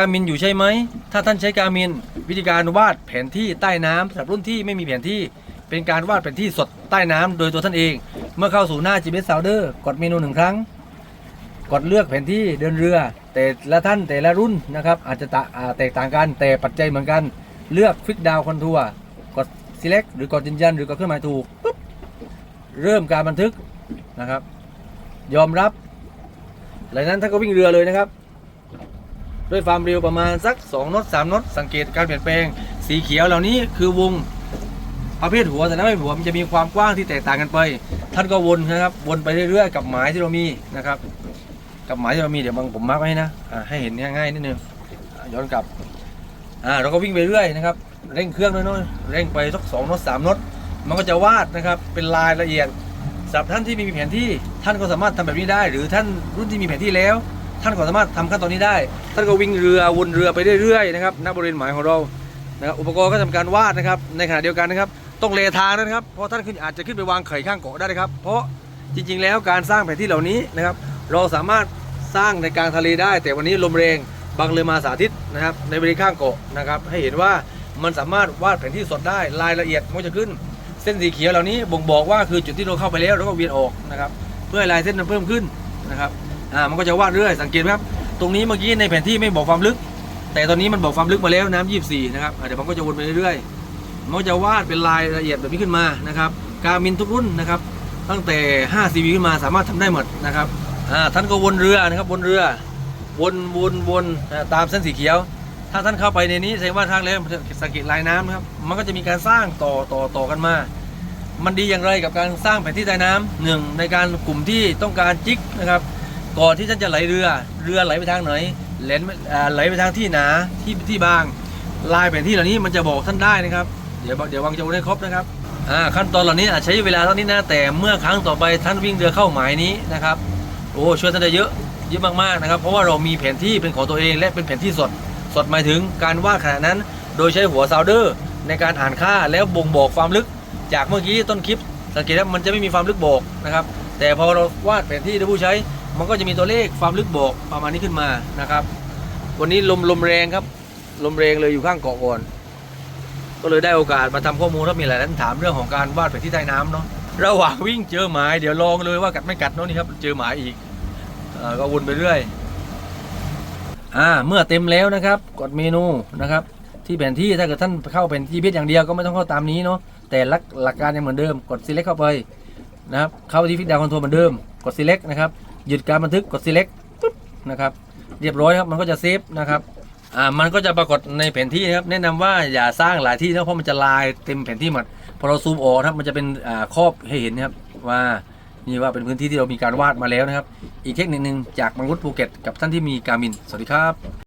การมินอยู่ใช่ไหม ถ้าท่านใช้การมิน วิธีการวาดแผนที่ใต้น้ำสำหรับรุ่นที่ไม่มีแผนที่เป็นการวาดแผนที่สดใต้น้ำโดยตัวท่านเอง เมื่อเข้าสู่หน้า GPS Sounder กดเมนูหนึ่งครั้ง กดเลือกแผนที่เดินเรือ แต่ละท่านแต่ละรุ่นนะครับอาจจะตะอ่าแตกต่างกันแต่ปัจจัยเหมือนกัน เลือกฟิกดาวคอนทัวร์กด select หรือกดยืนยันหรือกดเครื่องหมายถูกปุ๊บเริ่มการบันทึกนะครับ ยอมรับหลังนั้นท่านก็วิ่งเรือเลยนะครับ ด้วยความเร็วประมาณสัก2นอต3นอตสังเกตการเปลี่ยนแปลง สีเขียวเหล่านี้คือวงประเภทหัวแต่ละประเภทหัวมันจะมีความกว้างที่แตกต่างกันไป ท่านก็วนนะครับ วนไปเรื่อยๆ กับหมายที่เรามีนะครับ กับหมายที่เรามีเดี๋ยวบางผมมาร์กไว้ให้นะให้เห็นง่ายๆนิดนึงย้อนกลับอ่าเราก็วิ่งไปเรื่อยนะครับเร่งเครื่องน้อยๆเร่งไปสักสองนอตสามนอตมันก็จะวาดนะครับเป็นลายละเอียดสำหรับท่านที่มีแผนที่ท่านก็สามารถทำแบบนี้ได้ หรือท่านรุ่นที่มีแผนที่แล้ว ท่านก็สามารถทำขั้นตอนนี้ได้ ท่านก็วิ่งเรือวนเรือไปเรื่อยๆนะครับณบริเวณหมายของเรานะครับอุปกรณ์ก็ทำการวาดนะครับในขณะเดียวกันนะครับต้องเลทางนะครับเพราะท่านขึ้นอาจจะขึ้นไปวางไข่ข้างเกาะได้นะครับ เพราะจริงๆ แล้วการสร้างแผนที่เหล่านี้นะครับ เราสามารถสร้างในกลางทะเลได้ แต่วันนี้ลมแรงบางเลยมาสาธิตนะครับ ในบริเวณข้างเกาะนะครับ ให้เห็นว่ามันสามารถวาดแผนที่สดได้รายละเอียดมันจะขึ้น เส้นสีเขียวเหล่านี้บ่งบอกว่าคือจุดที่เราเข้าไปแล้วแล้วก็เวียนออกนะครับ เพื่อลายเส้นมันเพิ่มขึ้นนะครับ อ่ามันก็จะวาดเรื่อยสังเกตไหมครับตรงนี้เมื่อกี้ในแผนที่ไม่บอกความลึก แต่ตอนนี้มันบอกความลึกมาแล้วน้ำ24 นะครับเดี๋ยวมันก็จะวนไปเรื่อยๆมันก็จะวาดเป็นลายละเอียดแบบนี้ขึ้นมานะครับการมินทุกรุ่นนะครับตั้งแต่ 5 CV ขึ้นมาสามารถทำได้หมดนะครับอ่าท่านก็วนเรือนะครับวนเรือ วนวนวนตามเส้นสีเขียว ถ้าท่านเข้าไปในนี้แสดงว่าทางแล้วสังเกตลายน้ำนะครับมันก็จะมีการสร้างต่อต่อต่อกันมามันดีอย่างไรกับการสร้างแผนที่ใต้น้ำหนึ่งในการกลุ่มที่ต้องการจิกนะครับ ก่อนที่ท่านจะไหลเรือเรือไหลไปทางไหนไหลอ่าไหลไปทางที่หนาที่ที่บางลายแผนที่เหล่านี้มันจะบอกท่านได้นะครับ เดี๋ยวเดี๋ยววางจะวนให้ครบนะครับอ่าขั้นตอนเหล่านี้อาจใช้เวลาเท่านี้นะแต่เมื่อครั้งต่อไปท่านวิ่งเรือเข้าหมายนี้นะครับโอ้ช่วยท่านได้เยอะเยอะมากๆนะครับเพราะว่าเรามีแผนที่เป็นของตัวเอง และเป็นแผนที่สดสดหมายถึงการวาดขณะนั้น โดยใช้หัวซาวเดอร์ในการอ่านค่าแล้วบ่งบอกความลึก จากเมื่อกี้ต้นคลิป สังเกตว่ามันจะไม่มีความลึกบอกนะครับแต่พอเราวาดแผนที่โดยผู้ใช้ มันก็จะมีตัวเลขความลึกบอกประมาณนี้ขึ้นมานะครับ วันนี้ลมลมแรงครับ ลมแรงเลยอยู่ข้างเกาะก่อน ก็เลยได้โอกาสมาทำข้อมูลแล้วมีหลายท่านถามเรื่องของการวาดแผนที่ใต้น้ำเนาะระหว่างวิ่งเจอหมายเดี๋ยวลองเลยว่ากัดไม่กัดเนาะนี่ครับเจอหมายอีกอก็วนไปเรื่อยอ่าเมื่อเต็มแล้วนะครับกดเมนูนะครับ ที่แผนที่ถ้าเกิดท่านเข้าแผนที่พิษอย่างเดียวก็ไม่ต้องเข้าตามนี้เนาะแต่หลักหลักการยังเหมือนเดิมกด select เข้าไปนะครับเข้าที่ฟิกดาวคอนโทรลเหมือนเดิมกด select นะครับ หยุดการบันทึกกด select ปุ๊บนะครับเรียบร้อยครับมันก็จะเซฟนะครับอ่ามันก็จะปรากฏในแผนที่นะครับแนะนำว่าอย่าสร้างหลายที่นะเพราะมันจะลายเต็มแผนที่หมดพอเราซูมออกครับมันจะเป็นอ่าครอบให้เห็นนะครับว่านี่ว่าเป็นพื้นที่ที่เรามีการวาดมาแล้วนะครับ อีกเทคนิคหนึ่งจากมังรุดภูเก็ตกับท่านที่มีการมิน สวัสดีครับ